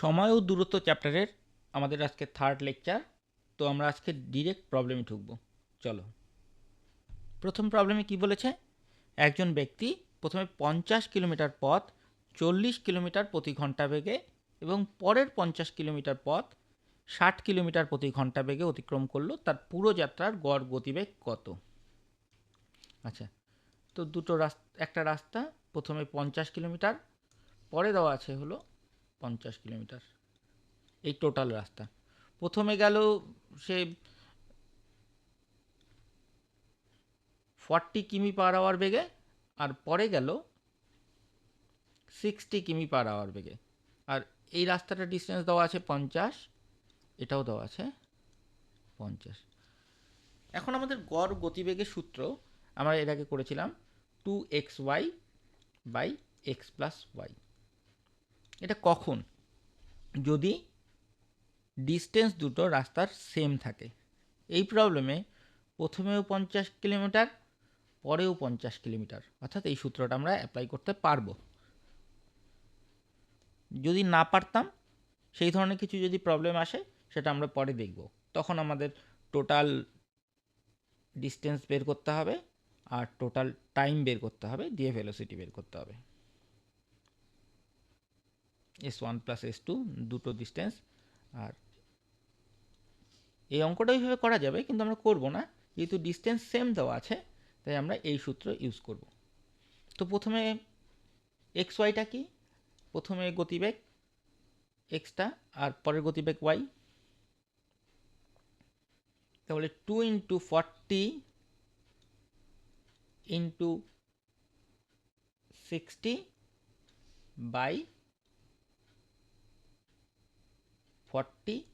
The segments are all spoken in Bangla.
সময় ও দূরত্ব চ্যাপ্টারের আমাদের আজকে থার্ড লেকচার তো আমরা আজকে ডিরেক্ট প্রবলেমে ঢুকবো। চলো। প্রথম প্রবলেমে কি বলেছে? একজন ব্যক্তি প্রথমে পঞ্চাশ কিলোমিটার পথ, চল্লিশ কিলোমিটার প্রতি ঘণ্টা বেগে এবং পরের পঞ্চাশ কিলোমিটার পথ, ষাট কিলোমিটার প্রতি ঘণ্টা বেগে অতিক্রম করল। তার পুরো যাত্রার গড় গতিবেগ কত? আচ্ছা তো দুটো রাস্তা, একটা রাস্তা, প্রথমে পঞ্চাশ কিলোমিটার, পরে দেওয়া আছে হলো পঞ্চাশ কিলোমিটার। এই টোটাল রাস্তা। প্রথমে গেল সে ফর্টি কিমি পার আওয়ার বেগে, আর পরে গেল সিক্সটি কিমি পার আওয়ার বেগে। আর এই রাস্তাটা ডিস্টেন্স দেওয়া আছে পঞ্চাশ, এটাও দেওয়া আছে পঞ্চাশ। এখন আমাদের গড় গতিবেগের সূত্র, আমরা এর আগে করেছিলাম two x y by x plus y এটা কখন? যদি ডিস্টেন্স দুটো রাস্তার সেম থাকে। এই প্রবলেমে প্রথমেও পঞ্চাশ কিলোমিটার, পরেও পঞ্চাশ কিলোমিটার। অর্থাৎ এই সূত্রটা আমরা অ্যাপ্লাই করতে পারব। যদি না পারতাম, সেই ধরনের কিছু যদি প্রবলেম আসে, সেটা আমরা পরে দেখব। তখন আমাদের টোটাল ডিস্টেন্স বের করতে হবে, আর টোটাল টাইম বের করতে হবে, দিয়ে ভেলোসিটি বের করতে হবে। S one plus S two দুটো ডিস্টেন্স আর এই অঙ্কটা এইভাবে করা যাবে, কিন্তু আমরা করব না। যেহেতু ডিস্টেন্স সেম দেওয়া আছে, তাই আমরা এই সূত্র ইউজ করব। তো প্রথমে এক্স ওয়াইটা কি? প্রথমে গতিবেগ এক্সটা আর পরের গতিবেগ ওয়াই তাহলে two into forty into sixty by forty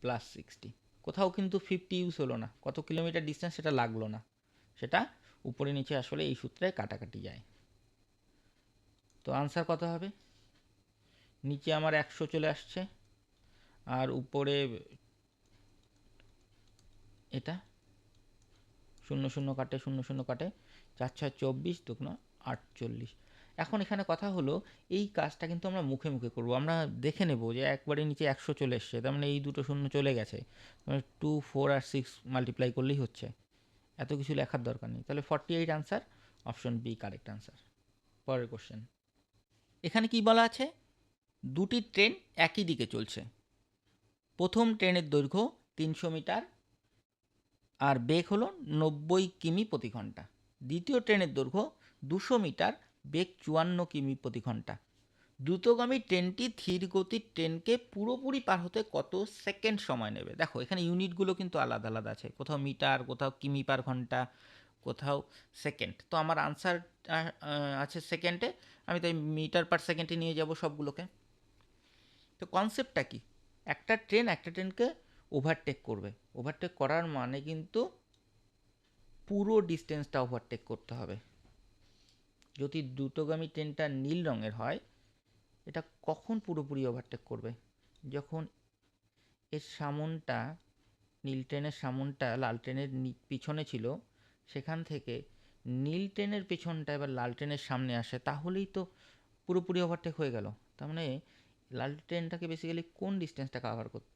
plus sixty. কোথাও কিন্তু ফিফটি ইউজ হলো না। কত কিলোমিটার ডিস্টেন্স সেটা লাগল না। সেটা উপরে নিচে আসলে এই সূত্রে কাটাকাটি যায়। তো আনসার কত হবে? নিচে আমার একশো চলে আসছে। আর উপরে এটা? শূন্য শূন্য কাটে, শূন্য শূন্য কাটে। চার ছয় চব্বিশ দুগুণ আটচল্লিশ। এখন এখানে কথা হলো, এই কাজটা কিন্তু আমরা মুখে মুখে করব। আমরা দেখে নেব যে একবারে নিচে একশো চলে এসছে, তার মানে এই দুটো শূন্য চলে গেছে। মানে টু ফোর আর সিক্স মাল্টিপ্লাই করলেই হচ্ছে। এত কিছু লেখার দরকার নেই। তাহলে forty eight answer option B correct answer পরের কোশ্চেন এখানে কি বলা আছে? দুটি ট্রেন একই দিকে চলছে। প্রথম ট্রেনের দৈর্ঘ্য তিনশো মিটার, আর বেগ হলো নব্বই কিমি প্রতি ঘণ্টা। দ্বিতীয় ট্রেনের দৈর্ঘ্য দুশো মিটার বেগ চুয়ান্ন কিমি প্রতি ঘণ্টা। দ্রুতগামী ট্রেনটি ধীর গতির ট্রেনকে পুরোপুরি পার হতে কত সেকেন্ড সময় নেবে? দেখো, এখানে ইউনিটগুলো কিন্তু আলাদা আলাদা আছে। কোথাও মিটার, কোথাও কিমি পার ঘণ্টা, কোথাও সেকেন্ড। তো আমার আনসার আছে সেকেন্ডে। আমি তাই মিটার পার সেকেন্ডে নিয়ে যাব সবগুলোকে। তো কনসেপ্টটা কি? একটা ট্রেন একটা ট্রেনকে ওভারটেক করবে। ওভারটেক করার মানে কিন্তু পুরো ডিস্টেন্সটা ওভারটেক করতে হবে। যদি দ্রুতগামী ট্রেনটা নীল রঙের হয়, এটা কখন পুরোপুরি ওভারটেক করবে? যখন এর সামনটা, নীল ট্রেনের সামনটা, লাল ট্রেনের পিছনে ছিল, সেখান থেকে নীল ট্রেনের পেছনটা এবার লাল ট্রেনের সামনে আসে, তাহলেই তো পুরোপুরি ওভারটেক হয়ে গেল। তার মানে লাল ট্রেনটাকে বেসিক্যালি কোন ডিস্টেন্সটা কাভার করতে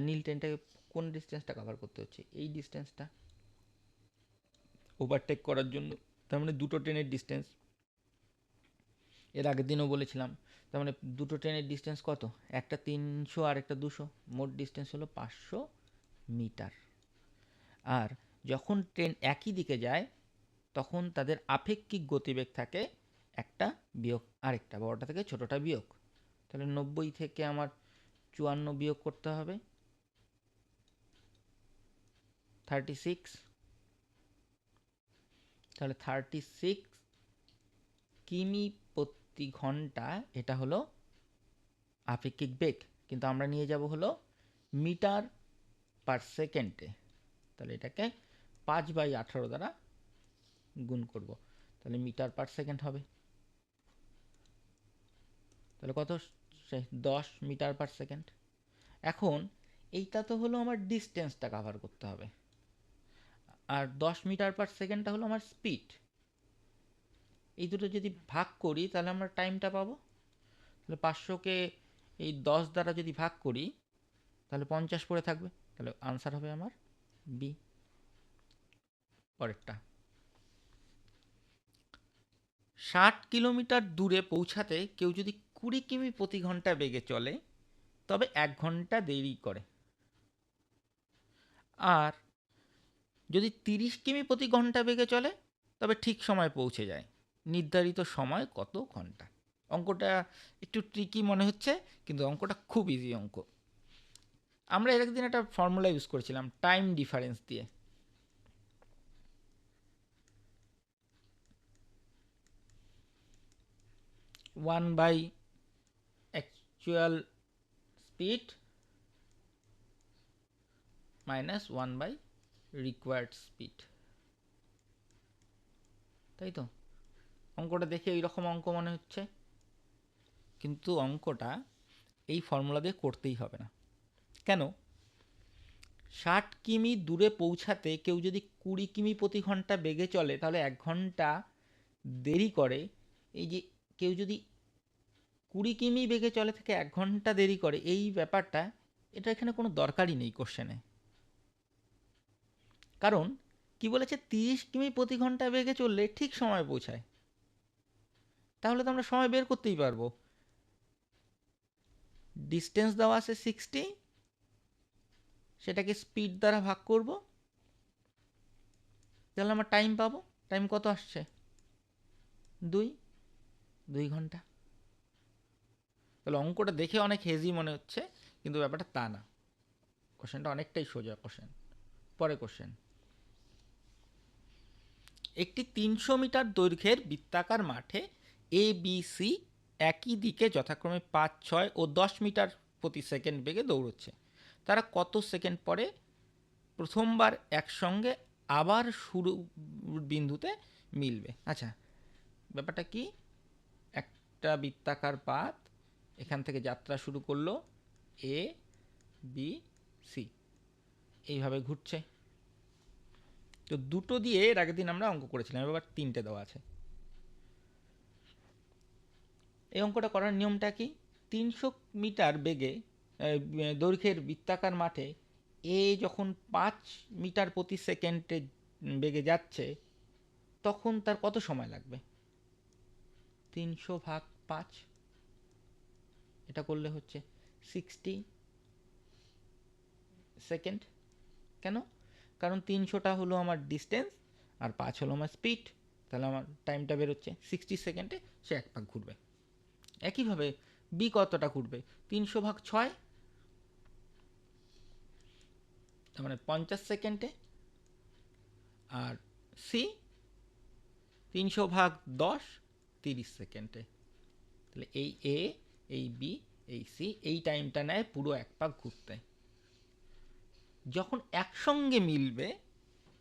নীল ট্রেনটাকে কোন ডিস্টেন্সটা কাভার করতে হচ্ছে? এই ডিস্টেন্সটা ওভারটেক করার জন্য, তার মানে দুটো ট্রেনের ডিস্টেন্স এর আগের দিনও বলেছিলাম, তার মানে দুটো ট্রেনের ডিস্টেন্স কত? একটা তিনশো আর একটা দুশো, মোট ডিস্টেন্স হলো পাঁচশো মিটার। আর যখন ট্রেন একই দিকে যায়, তখন তাদের আপেক্ষিক গতিবেগ থাকে একটা বিয়োগ আরেকটা বড়টা থেকে ছোটোটা বিয়োগ। তাহলে নব্বই থেকে আমার চুয়ান্ন বিয়োগ করতে হবে। থার্টি সিক্স তাহলে থার্টি সিক্স কিমি প্রতি ঘণ্টা এটা হলো আপেক্ষিক বেগ, কিন্তু আমরা নিয়ে যাব হলো মিটার পার সেকেন্ডে। তাহলে এটাকে পাঁচ বাই আঠারো দ্বারা গুণ করব। তাহলে মিটার পার সেকেন্ড হবে। তাহলে কত? দশ মিটার পার সেকেন্ড। এখন এইটা তো হলো আমার ডিস্টেন্সটা কাভার করতে হবে। আর দশ মিটার পার সেকেন্ডটা হলো আমার স্পিড এই দুটো যদি ভাগ করি, তাহলে আমরা টাইমটা পাবো। তাহলে পাঁচশোকে এই দশ দ্বারা যদি ভাগ করি, তাহলে পঞ্চাশ পড়ে থাকবে। তাহলে আনসার হবে আমার বি পরেরটা। ষাট কিলোমিটার দূরে পৌঁছাতে কেউ যদি কুড়ি কিমি প্রতি ঘণ্টা বেগে চলে, তবে এক ঘণ্টা দেরি করে। আর যদি তিরিশ কিমি প্রতি ঘণ্টা বেগে চলে, তবে ঠিক সময় পৌঁছে যায়। নির্ধারিত সময় কত ঘণ্টা? অঙ্কটা একটু ট্রিকি মনে হচ্ছে, কিন্তু অঙ্কটা খুব ইজি অঙ্ক। আমরা এর একদিন একটা ফর্মুলা ইউজ করেছিলাম টাইম ডিফারেন্স দিয়ে। One by actual speed minus one by required speed তাই তো? অঙ্কটা দেখে এইরকম অঙ্ক মনে হচ্ছে। কিন্তু অঙ্কটা এই ফর্মুলা দিয়ে করতেই হবে না। কেন? ষাট কিমি দূরে পৌঁছাতে কেউ যদি কুড়ি কিমি প্রতি ঘণ্টা বেগে চলে, তাহলে এক ঘণ্টা দেরি করে। এই যে কেউ যদি কুড়ি কিমি বেগে চলে থেকে এক ঘণ্টা দেরি করে, এই ব্যাপারটা, এটা এখানে কোনো দরকারই নেই কোশ্চেনে কারণ কি বলেছে? তিরিশ কিমি প্রতি ঘণ্টা বেগে চললে ঠিক সময় পৌঁছায়। তাহলে তো আমরা সময় বের করতেই পারব। ডিস্টেন্স দেওয়া আছে সিক্সটি সেটাকে স্পিড দ্বারা ভাগ করব। তাহলে আমার টাইম পাবো। টাইম কত আসছে? দুই দুই ঘণ্টা। তাহলে অঙ্কটা দেখে অনেক হেজি মনে হচ্ছে, কিন্তু ব্যাপারটা তা না। কোশ্চেনটা অনেকটাই সোজা কোশ্চেন পরে কোশ্চেন একটি তিনশো মিটার দৈর্ঘ্যের বৃত্তাকার মাঠে এ বি সি একই দিকে যথাক্রমে পাঁচ ছয় ও দশ মিটার প্রতি সেকেন্ড বেগে দৌড়চ্ছে। তারা কত সেকেন্ড পরে প্রথমবার একসঙ্গে আবার শুরু বিন্দুতে মিলবে? আচ্ছা। ব্যাপারটা কি? একটা বৃত্তাকার পাত এখান থেকে যাত্রা শুরু করল এ বি সি এইভাবে ঘুরছে। তো দুটো দিয়ে এর আগের দিন আমরা অঙ্ক করেছিলাম এবার তিনটে দেওয়া আছে। এই অঙ্কটা করার নিয়মটা কি? তিনশো মিটার বেগে দৈর্ঘ্যের বৃত্তাকার মাঠে এ যখন পাঁচ মিটার প্রতি সেকেন্ডে বেগে যাচ্ছে, তখন তার কত সময় লাগবে? তিনশো ভাগ পাঁচ, এটা করলে হচ্ছে সিক্সটি সেকেন্ড। কেন? কারণ তিনশোটা হলো আমার ডিস্টেন্স আর পাঁচ হলো আমার স্পিড, তাহলে আমার টাইমটা বেরোচ্ছে সিক্সটি সেকেন্ডে, সে এক পাক ঘুরবে। একইভাবে বি কতটা ঘুরবে? তিনশো ভাগ ছয়, তার মানে পঞ্চাশ সেকেন্ডে, আর সি তিনশো ভাগ দশ, তিরিশ সেকেন্ডে। তাহলে এই এ এই বি এই সি এই টাইমটা নেয় পুরো এক পাক ঘুরতে। যখন একসঙ্গে মিলবে,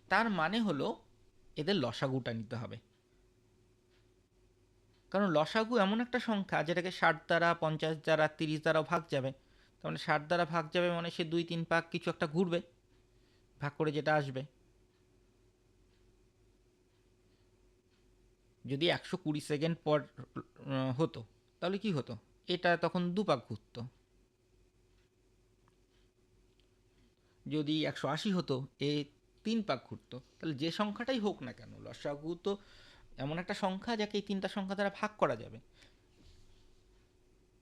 তার মানে হলো এদের লসাগুটা নিতে হবে। কারণ লসাগু এমন একটা সংখ্যা যেটাকে ষাট দ্বারা, পঞ্চাশ দ্বারা, তিরিশ দ্বারাও ভাগ যাবে। তার মানে ষাট দ্বারা ভাগ যাবে মানে সে দুই, তিন, পাক কিছু একটা ঘুরবে, ভাগ করে যেটা আসবে। যদি একশো কুড়ি সেকেন্ড পর হতো, তাহলে কি হতো? এটা তখন দু পাক ঘুরতো। যদি একশো আশি হতো, এ তিন পাক ঘুরতো। তাহলে যে সংখ্যাটাই হোক না কেন, লসাগু তো এমন একটা সংখ্যা যাকে এই তিনটা সংখ্যা দ্বারা ভাগ করা যাবে।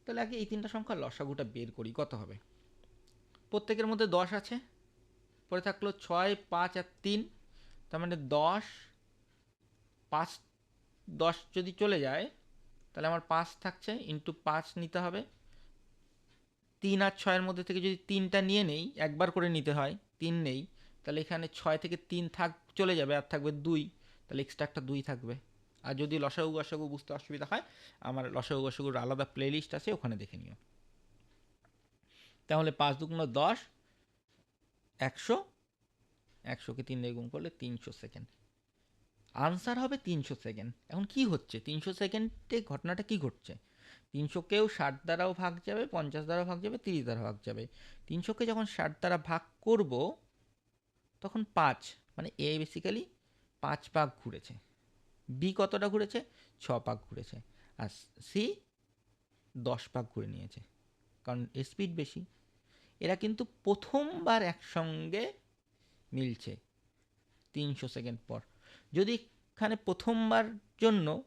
তাহলে আগে এই তিনটা সংখ্যা লসাগুটা বের করি, কত হবে? প্রত্যেকের মধ্যে দশ আছে, পরে থাকল ছয়, পাঁচ আর তিন, তার মানে দশ, পাঁচ, দশ যদি চলে যায়, তাহলে আমার পাঁচ থাকছে ইন্টু পাঁচ নিতে হবে। তিন আর ছয়ের মধ্যে থেকে যদি তিনটা নিয়ে নেই, একবার করে নিতে হয়, তিন নেই, তাহলে এখানে ছয় থেকে তিন থাক, চলে যাবে আর থাকবে দুই। তাহলে এক্সট্রা একটা দুই থাকবে। আর যদি লসাগু গসাগু বুঝতে অসুবিধা হয়, আমার লসাগু গসাগুর আলাদা প্লেলিস্ট আছে, ওখানে দেখে নিও। তাহলে পাঁচ দুগুণ দশ, একশো, একশোকে তিন দিয়ে গুণ করলে তিনশো সেকেন্ড আনসার হবে তিনশো সেকেন্ড এখন কি হচ্ছে? তিনশো সেকেন্ডে ঘটনাটা কি ঘটছে? তিনশোকেও ষাট দ্বারাও ভাগ যাবে, পঞ্চাশ দ্বারাও ভাগ যাবে, তিরিশ দ্বারা ভাগ যাবে। তিনশোকে যখন ষাট দ্বারা ভাগ করব, তখন পাঁচ মানে এ বেসিক্যালি পাঁচ পাক ঘুরেছে। বি কতটা ঘুরেছে? ছ পাক ঘুরেছে। আর সি দশ পাক ঘুরে নিয়েছে। কারণ স্পিড বেশি। এরা কিন্তু প্রথমবার একসঙ্গে মিলছে তিনশো সেকেন্ড পর। যদি এখানে প্রথমবার জন্য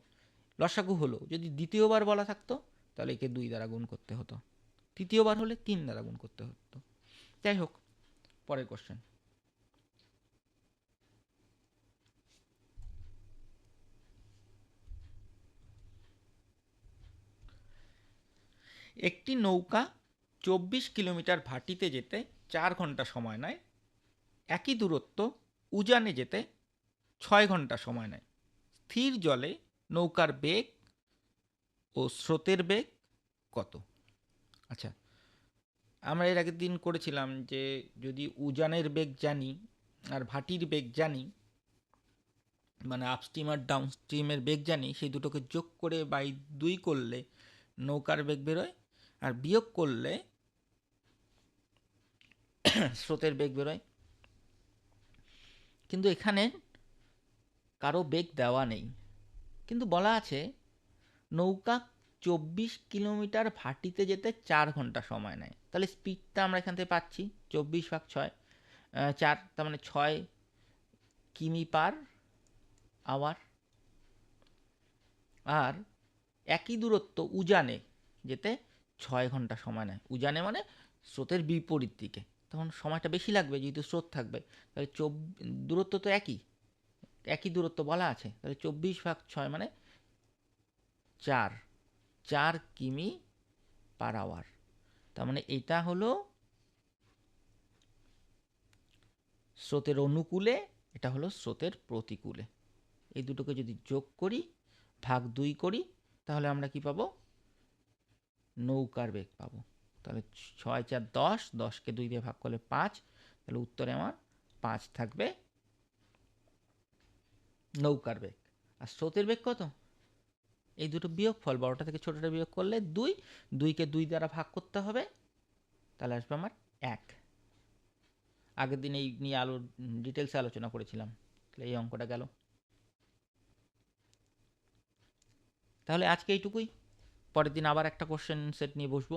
লসাগু হলো, যদি দ্বিতীয়বার বলা থাকতো, তাহলে একে দুই দ্বারা গুণ করতে হতো। তৃতীয়বার হলে তিন দ্বারা গুণ করতে হতো। যাই হোক, পরের কোশ্চেন একটি নৌকা চব্বিশ কিলোমিটার ভাটিতে যেতে চার ঘণ্টা সময় নেয়, একই দূরত্ব উজানে যেতে ছয় ঘণ্টা সময় নেয়। স্থির জলে নৌকার বেগ ও স্রোতের বেগ কত? আচ্ছা আমরা এর আগের দিন করেছিলাম যে যদি উজানের বেগ জানি আর ভাটির বেগ জানি মানে আপস্ট্রিম আর ডাউনস্ট্রিমের বেগ জানি, সেই দুটোকে যোগ করে বাই দুই করলে নৌকার বেগ বেরোয় আর বিয়োগ করলে স্রোতের বেগ বেরোয়। কিন্তু এখানে কারও বেগ দেওয়া নেই। কিন্তু বলা আছে, নৌকা চব্বিশ কিলোমিটার ভাটিতে যেতে চার ঘণ্টা সময় নেয়। তাহলে স্পিডটা আমরা এখান থেকে পাচ্ছি, চব্বিশ ভাগ ছয় চার, তার মানে ছয় কিমি পার আওয়ার আর একই দূরত্ব উজানে যেতে ছয় ঘণ্টা সময় নেয়। উজানে মানে স্রোতের বিপরীত দিকে। তখন সময়টা বেশি লাগবে, যেহেতু স্রোত থাকবে। তাহলে চব, দূরত্ব তো একই। একই দূরত্ব বলা আছে। তাহলে চব্বিশ ভাগ ছয় মানে চার। চার কিমি পার আওয়ার। তার মানে এটা হলো স্রোতের অনুকূলে, এটা হলো স্রোতের প্রতিকূলে। এই দুটোকে যদি যোগ করি, ভাগ দুই করি, তাহলে আমরা কি পাবো? নৌকার বেগ পাবো। তাহলে ছয় চার দশ, দশকে দুই দিয়ে ভাগ করলে পাঁচ, তাহলে উত্তরে আমার পাঁচ থাকবে নৌকার বেগ। আর স্রোতের বেগ কত? এই দুটো বিয়োগ ফল বড়টা থেকে ছোটোটা বিয়োগ করলে দুই, দুইকে দুই দ্বারা ভাগ করতে হবে, তাহলে আসবে আমার এক। আগের দিন এই নিয়ে আলো ডিটেলসে আলোচনা করেছিলাম, তাহলে এই অঙ্কটা গেল। তাহলে আজকে এইটুকুই। পরের দিন আবার একটা কোশ্চেন সেট নিয়ে বসবো।